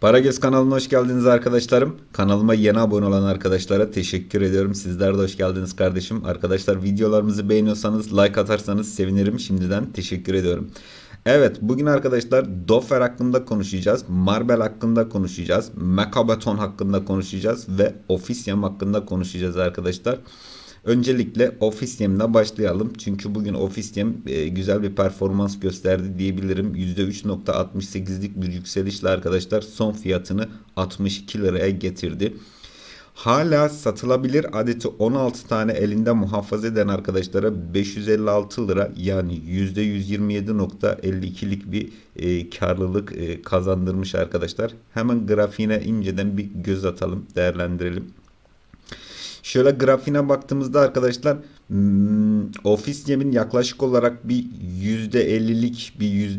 Paragöz kanalına hoş geldiniz arkadaşlarım. Kanalıma yeni abone olan arkadaşlara teşekkür ediyorum. Sizler de hoş geldiniz kardeşim. Arkadaşlar videolarımızı beğeniyorsanız like atarsanız sevinirim. Şimdiden teşekkür ediyorum. Evet bugün arkadaşlar Dofer hakkında konuşacağız. Marble hakkında konuşacağız. Mekabaton hakkında konuşacağız. Ve Officium hakkında konuşacağız arkadaşlar. Öncelikle Officium'la başlayalım. Çünkü bugün Officium e, güzel bir performans gösterdi diyebilirim. %3.68'lik bir yükselişle arkadaşlar son fiyatını 62 liraya getirdi. Hala satılabilir adeti 16 tane elinde muhafaza eden arkadaşlara 556 lira yani %127.52'lik bir e, karlılık e, kazandırmış arkadaşlar. Hemen grafiğine inceden bir göz atalım, değerlendirelim. Şöyle grafiğine baktığımızda arkadaşlar hmm, Officium'in yaklaşık olarak bir %50'lik bir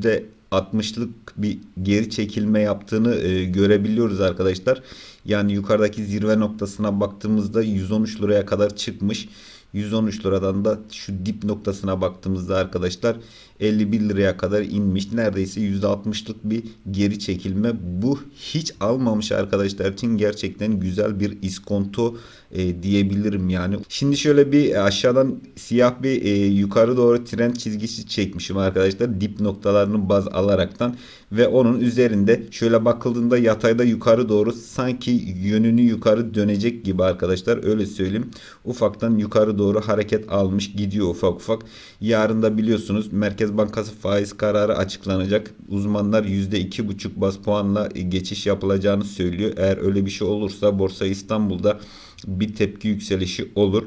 %60'lık bir geri çekilme yaptığını e, görebiliyoruz arkadaşlar. Yani yukarıdaki zirve noktasına baktığımızda 113 liraya kadar çıkmış. 113 liradan da şu dip noktasına baktığımızda arkadaşlar 51 liraya kadar inmiş. Neredeyse %60'lık bir geri çekilme. Bu hiç almamış arkadaşlar için gerçekten güzel bir iskonto e, diyebilirim yani. Şimdi şöyle bir aşağıdan siyah bir e, yukarı doğru trend çizgisi çekmişim arkadaşlar. Dip noktalarını baz alaraktan ve onun üzerinde şöyle bakıldığında yatayda yukarı doğru sanki yönünü yukarı dönecek gibi arkadaşlar öyle söyleyeyim. Ufaktan yukarı doğru hareket almış gidiyor ufak ufak. Yarın da biliyorsunuz Merkez Bankası faiz kararı açıklanacak. Uzmanlar %2,5 bas puanla geçiş yapılacağını söylüyor. Eğer öyle bir şey olursa Borsa İstanbul'da bir tepki yükselişi olur.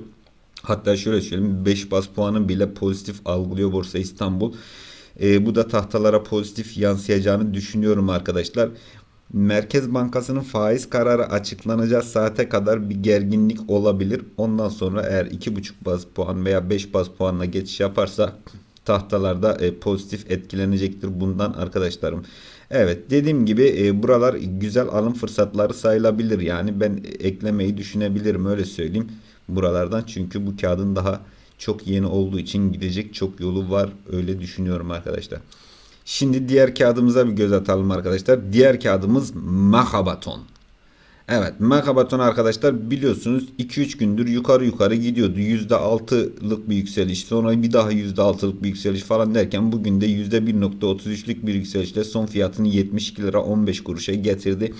Hatta şöyle söyleyeyim 5 bas puanın bile pozitif algılıyor Borsa İstanbul. E, bu da tahtalara pozitif yansıyacağını düşünüyorum arkadaşlar. Merkez Bankası'nın faiz kararı açıklanacağı saate kadar bir gerginlik olabilir. Ondan sonra eğer 2,5 baz puan veya 5 baz puanla geçiş yaparsa tahtalarda e, pozitif etkilenecektir bundan arkadaşlarım. Evet dediğim gibi e, buralar güzel alım fırsatları sayılabilir. Yani ben eklemeyi düşünebilirim öyle söyleyeyim buralardan. Çünkü bu kağıdın daha çok yeni olduğu için gidecek çok yolu var öyle düşünüyorum arkadaşlar. Şimdi diğer kağıdımıza bir göz atalım arkadaşlar. Diğer kağıdımız Makabaton. Evet Makabaton arkadaşlar biliyorsunuz 2-3 gündür yukarı yukarı gidiyordu. %6'lık bir yükseliş sonra bir daha %6'lık bir yükseliş falan derken bugün de %1.33'lük bir yükselişle son fiyatını 72 lira 15 kuruşa getirdi.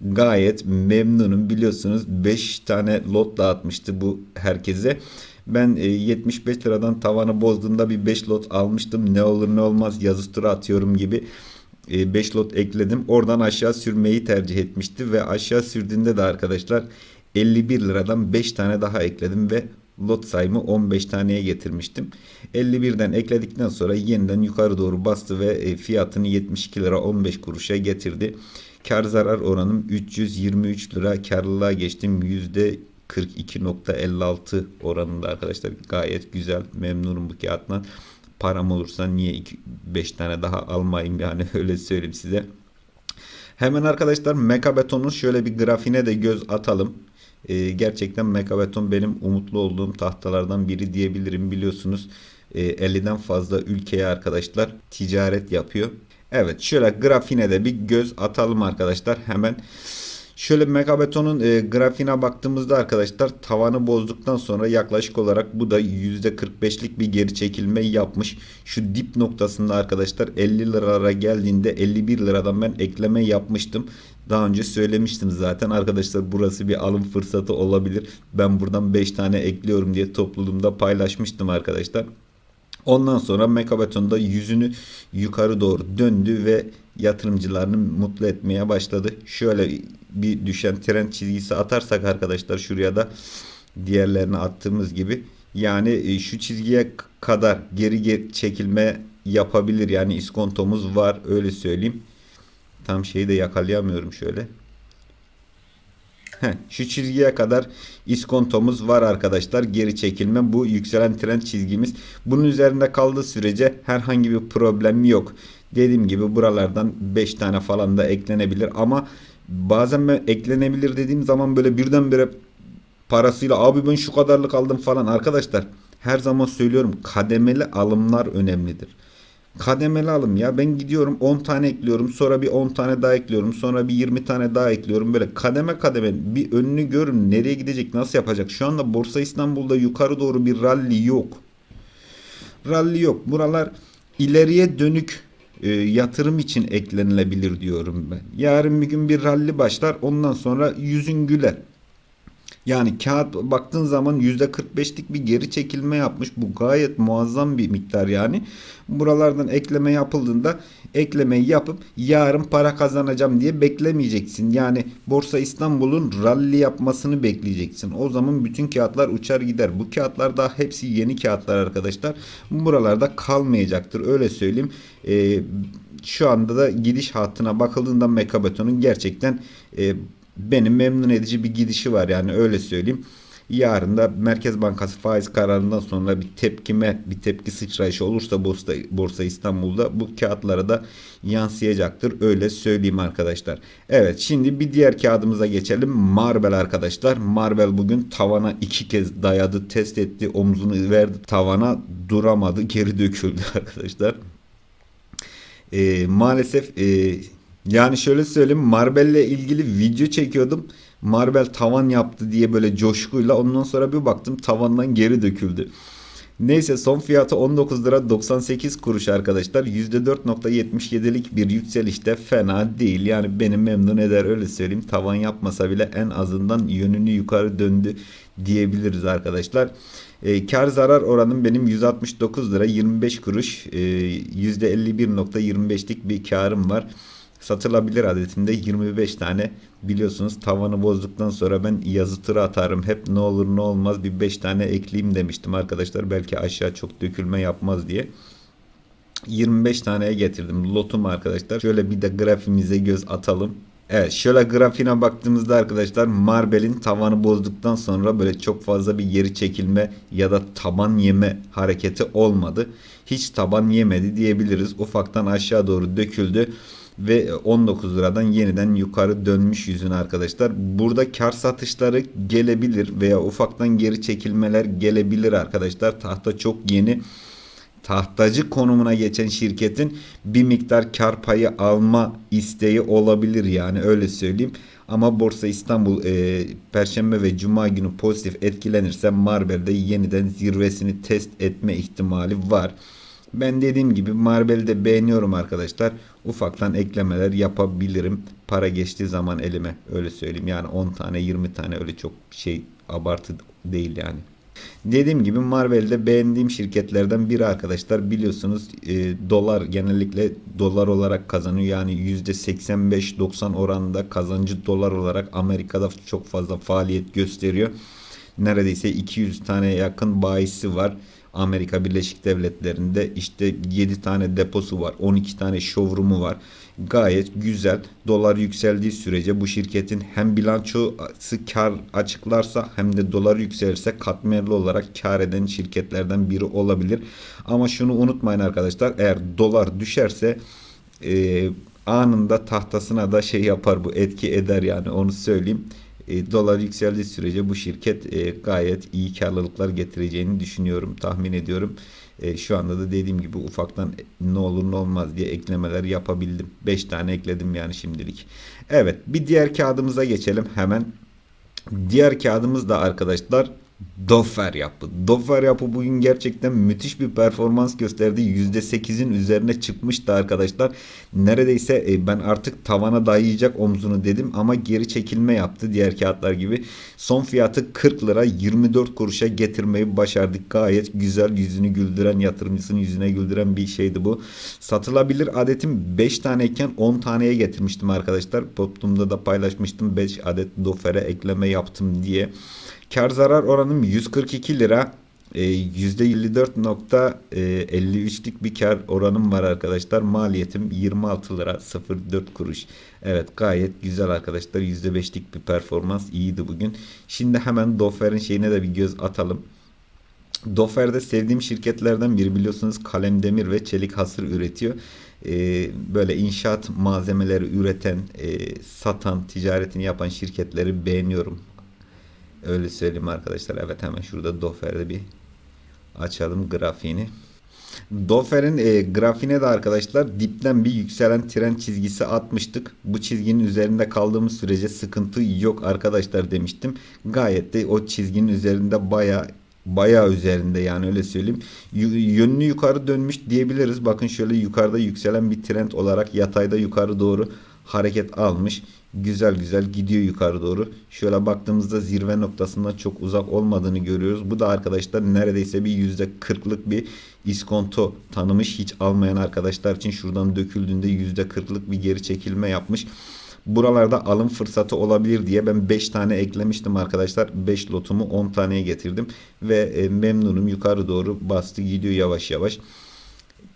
Gayet memnunum biliyorsunuz 5 tane lot dağıtmıştı bu herkese. Ben 75 liradan tavanı bozduğunda bir 5 lot almıştım. Ne olur ne olmaz yazı tura atıyorum gibi 5 lot ekledim. Oradan aşağı sürmeyi tercih etmişti ve aşağı sürdüğünde de arkadaşlar 51 liradan 5 tane daha ekledim ve lot sayımı 15 taneye getirmiştim. 51'den ekledikten sonra yeniden yukarı doğru bastı ve fiyatını 72 lira 15 kuruşa getirdi. Kar zarar oranım 323 lira karlılığa geçtim. Yüzde 42.56 oranında arkadaşlar gayet güzel memnunum bu kağıttan param olursa niye 5 tane daha almayayım yani öyle söyleyeyim size. Hemen arkadaşlar Mekabeton'un şöyle bir grafiğine de göz atalım. Ee, gerçekten Mekabeton benim umutlu olduğum tahtalardan biri diyebilirim. Biliyorsunuz e, 50'den fazla ülkeye arkadaşlar ticaret yapıyor. Evet şöyle grafiğine de bir göz atalım arkadaşlar. Hemen Şöyle Megabeton'un e, grafiğine baktığımızda arkadaşlar tavanı bozduktan sonra yaklaşık olarak bu da %45'lik bir geri çekilme yapmış. Şu dip noktasında arkadaşlar 50 liralara geldiğinde 51 liradan ben ekleme yapmıştım. Daha önce söylemiştim zaten arkadaşlar burası bir alım fırsatı olabilir. Ben buradan 5 tane ekliyorum diye topluluğumda paylaşmıştım arkadaşlar. Ondan sonra Mekabeton'da yüzünü yukarı doğru döndü ve yatırımcılarını mutlu etmeye başladı. Şöyle bir düşen trend çizgisi atarsak arkadaşlar şuraya da diğerlerine attığımız gibi yani e, şu çizgiye kadar geri, geri çekilme yapabilir. Yani iskontomuz var öyle söyleyeyim. Tam şeyi de yakalayamıyorum şöyle. Heh, şu çizgiye kadar iskontomuz var arkadaşlar. Geri çekilme bu yükselen trend çizgimiz. Bunun üzerinde kaldığı sürece herhangi bir problem yok. Dediğim gibi buralardan 5 tane falan da eklenebilir ama bazen ben eklenebilir dediğim zaman böyle birdenbire parasıyla abi ben şu kadarlık aldım falan arkadaşlar her zaman söylüyorum kademeli alımlar önemlidir. kademeli alım ya. Ben gidiyorum 10 tane ekliyorum. Sonra bir 10 tane daha ekliyorum. Sonra bir 20 tane daha ekliyorum. Böyle kademe kademe bir önünü görün. Nereye gidecek? Nasıl yapacak? Şu anda Borsa İstanbul'da yukarı doğru bir rally yok. Rally yok. Buralar ileriye dönük e, yatırım için eklenilebilir diyorum ben. Yarın bir gün bir rally başlar. Ondan sonra yüzün güler. Yani kağıt baktığın zaman %45'lik bir geri çekilme yapmış. Bu gayet muazzam bir miktar yani. Buralardan ekleme yapıldığında eklemeyi yapıp yarın para kazanacağım diye beklemeyeceksin. Yani Borsa İstanbul'un rally yapmasını bekleyeceksin. O zaman bütün kağıtlar uçar gider. Bu kağıtlar da hepsi yeni kağıtlar arkadaşlar. Buralarda kalmayacaktır. Öyle söyleyeyim. Ee, şu anda da gidiş hattına bakıldığında Mekabeton'un gerçekten e, benim memnun edici bir gidişi var yani öyle söyleyeyim. Yarın da Merkez Bankası faiz kararından sonra bir tepkime, bir tepki sıçrayışı olursa Borsa, Borsa İstanbul'da bu kağıtlara da yansıyacaktır. Öyle söyleyeyim arkadaşlar. Evet şimdi bir diğer kağıdımıza geçelim. Marvel arkadaşlar. Marvel bugün tavana iki kez dayadı, test etti, omzunu verdi tavana duramadı, geri döküldü arkadaşlar. Ee, maalesef e, yani şöyle söyleyeyim Marbel'le ilgili video çekiyordum. Marbel tavan yaptı diye böyle coşkuyla ondan sonra bir baktım tavandan geri döküldü. Neyse son fiyatı 19 lira 98 kuruş arkadaşlar. %4.77'lik bir yükselişte fena değil. Yani beni memnun eder öyle söyleyeyim. Tavan yapmasa bile en azından yönünü yukarı döndü diyebiliriz arkadaşlar. E, kar zarar oranım benim 169 lira 25 kuruş. E, %51.25'lik bir karım var satılabilir adetimde 25 tane. Biliyorsunuz tavanı bozduktan sonra ben yazı tura atarım. Hep ne olur ne olmaz bir 5 tane ekleyeyim demiştim arkadaşlar. Belki aşağı çok dökülme yapmaz diye. 25 taneye getirdim. Lotum arkadaşlar. Şöyle bir de grafimize göz atalım. Evet şöyle grafiğine baktığımızda arkadaşlar Marbel'in tavanı bozduktan sonra böyle çok fazla bir geri çekilme ya da taban yeme hareketi olmadı. Hiç taban yemedi diyebiliriz. Ufaktan aşağı doğru döküldü ve 19 liradan yeniden yukarı dönmüş yüzün arkadaşlar. Burada kar satışları gelebilir veya ufaktan geri çekilmeler gelebilir arkadaşlar. Tahta çok yeni tahtacı konumuna geçen şirketin bir miktar kar payı alma isteği olabilir yani öyle söyleyeyim. Ama Borsa İstanbul e, Perşembe ve Cuma günü pozitif etkilenirse Marbel'de yeniden zirvesini test etme ihtimali var. Ben dediğim gibi Marbel'de beğeniyorum arkadaşlar. Ufaktan eklemeler yapabilirim. Para geçtiği zaman elime öyle söyleyeyim. Yani 10 tane 20 tane öyle çok şey abartı değil yani. Dediğim gibi Marvel'de beğendiğim şirketlerden biri arkadaşlar biliyorsunuz e, dolar genellikle dolar olarak kazanıyor yani %85-90 oranında kazancı dolar olarak Amerika'da çok fazla faaliyet gösteriyor. Neredeyse 200 tane yakın bayisi var. Amerika Birleşik Devletleri'nde işte 7 tane deposu var. 12 tane showroom'u var. Gayet güzel. Dolar yükseldiği sürece bu şirketin hem bilançosu kar açıklarsa hem de dolar yükselirse katmerli olarak kar eden şirketlerden biri olabilir. Ama şunu unutmayın arkadaşlar. Eğer dolar düşerse e, anında tahtasına da şey yapar bu etki eder yani onu söyleyeyim. E, dolar yükseldiği sürece bu şirket e, gayet iyi karlılıklar getireceğini düşünüyorum, tahmin ediyorum. E, şu anda da dediğim gibi ufaktan ne olur ne olmaz diye eklemeler yapabildim. 5 tane ekledim yani şimdilik. Evet bir diğer kağıdımıza geçelim hemen. Diğer kağıdımız da arkadaşlar Doffer yapı. Doffer yapı bugün gerçekten müthiş bir performans gösterdi. %8'in üzerine çıkmıştı arkadaşlar. Neredeyse e, ben artık tavana dayayacak omzunu dedim ama geri çekilme yaptı diğer kağıtlar gibi. Son fiyatı 40 lira 24 kuruşa getirmeyi başardık. Gayet güzel yüzünü güldüren yatırımcısının yüzüne güldüren bir şeydi bu. Satılabilir adetim 5 taneyken 10 taneye getirmiştim arkadaşlar. Toplumda da paylaşmıştım 5 adet Doffer'e ekleme yaptım diye. Kar zarar oranım 142 lira. E, %54.53'lük bir kar oranım var arkadaşlar. Maliyetim 26 lira 04 kuruş. Evet gayet güzel arkadaşlar. %5'lik bir performans iyiydi bugün. Şimdi hemen Dofer'in şeyine de bir göz atalım. Dofer'de sevdiğim şirketlerden biri biliyorsunuz kalem demir ve çelik hasır üretiyor. Ee, böyle inşaat malzemeleri üreten, e, satan, ticaretini yapan şirketleri beğeniyorum. Öyle söyleyeyim arkadaşlar. Evet hemen şurada Dofer'de bir açalım grafiğini. Dofer'in e, grafiğine de arkadaşlar dipten bir yükselen tren çizgisi atmıştık. Bu çizginin üzerinde kaldığımız sürece sıkıntı yok arkadaşlar demiştim. Gayet de o çizginin üzerinde baya baya üzerinde yani öyle söyleyeyim. Y- yönünü yukarı dönmüş diyebiliriz. Bakın şöyle yukarıda yükselen bir trend olarak yatayda yukarı doğru hareket almış. Güzel güzel gidiyor yukarı doğru. Şöyle baktığımızda zirve noktasından çok uzak olmadığını görüyoruz. Bu da arkadaşlar neredeyse bir %40'lık bir iskonto tanımış. Hiç almayan arkadaşlar için şuradan döküldüğünde %40'lık bir geri çekilme yapmış. Buralarda alım fırsatı olabilir diye ben 5 tane eklemiştim arkadaşlar. 5 lotumu 10 taneye getirdim. Ve e, memnunum yukarı doğru bastı gidiyor yavaş yavaş.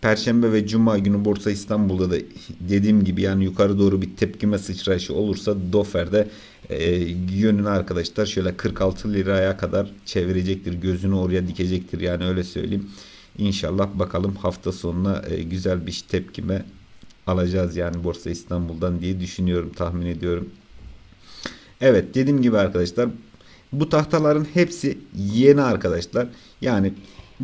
Perşembe ve Cuma günü Borsa İstanbul'da da dediğim gibi yani yukarı doğru bir tepkime sıçrayışı olursa Dofer'de e, yönünü arkadaşlar şöyle 46 liraya kadar çevirecektir. Gözünü oraya dikecektir yani öyle söyleyeyim. İnşallah bakalım hafta sonuna e, güzel bir tepkime alacağız yani Borsa İstanbul'dan diye düşünüyorum tahmin ediyorum. Evet dediğim gibi arkadaşlar bu tahtaların hepsi yeni arkadaşlar. Yani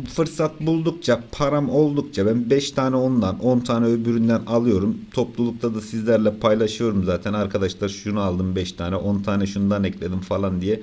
fırsat buldukça param oldukça ben 5 tane ondan 10 tane öbüründen alıyorum. Toplulukta da sizlerle paylaşıyorum zaten arkadaşlar şunu aldım 5 tane 10 tane şundan ekledim falan diye.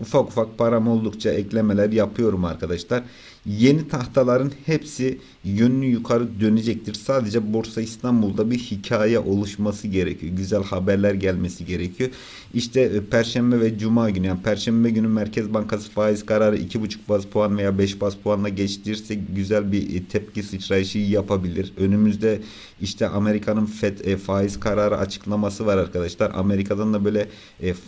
Ufak ufak param oldukça eklemeler yapıyorum arkadaşlar. Yeni tahtaların hepsi yönünü yukarı dönecektir. Sadece Borsa İstanbul'da bir hikaye oluşması gerekiyor. Güzel haberler gelmesi gerekiyor. İşte e, Perşembe ve Cuma günü yani Perşembe günü Merkez Bankası faiz kararı 2,5 baz puan veya 5 baz puanla geçtirirse güzel bir e, tepki sıçrayışı yapabilir. Önümüzde işte Amerika'nın FED e, faiz kararı açıklaması var arkadaşlar. Amerika'dan da böyle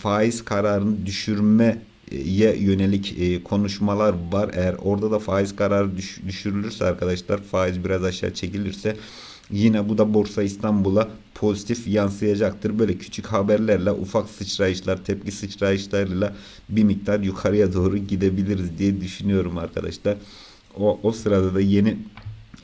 faiz kararını düşürme yönelik e, konuşmalar var. Eğer orada da faiz kararı düş- düşürülürse arkadaşlar faiz biraz aşağı çekilirse yine bu da Borsa İstanbul'a pozitif yansıyacaktır. Böyle küçük haberlerle ufak sıçrayışlar, tepki sıçrayışlarıyla bir miktar yukarıya doğru gidebiliriz diye düşünüyorum arkadaşlar. O, o sırada da yeni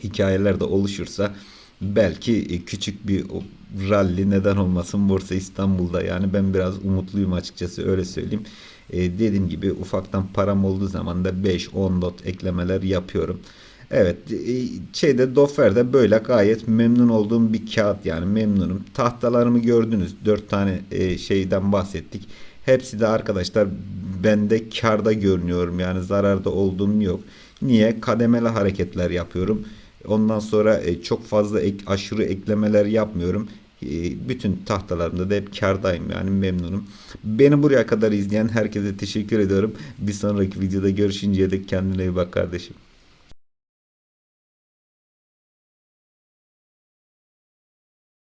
hikayeler de oluşursa belki e, küçük bir o rally neden olmasın Borsa İstanbul'da yani ben biraz umutluyum açıkçası öyle söyleyeyim. E, dediğim gibi ufaktan param olduğu zaman da 5-10 lot eklemeler yapıyorum. Evet e, şeyde Dofer'de böyle gayet memnun olduğum bir kağıt yani memnunum. Tahtalarımı gördünüz 4 tane e, şeyden bahsettik. Hepsi de arkadaşlar bende karda görünüyorum yani zararda olduğum yok. Niye? Kademeli hareketler yapıyorum. Ondan sonra e, çok fazla ek, aşırı eklemeler yapmıyorum. E, bütün tahtalarımda da hep kardayım yani memnunum. Beni buraya kadar izleyen herkese teşekkür ediyorum. Bir sonraki videoda görüşünceye dek kendine iyi bak kardeşim.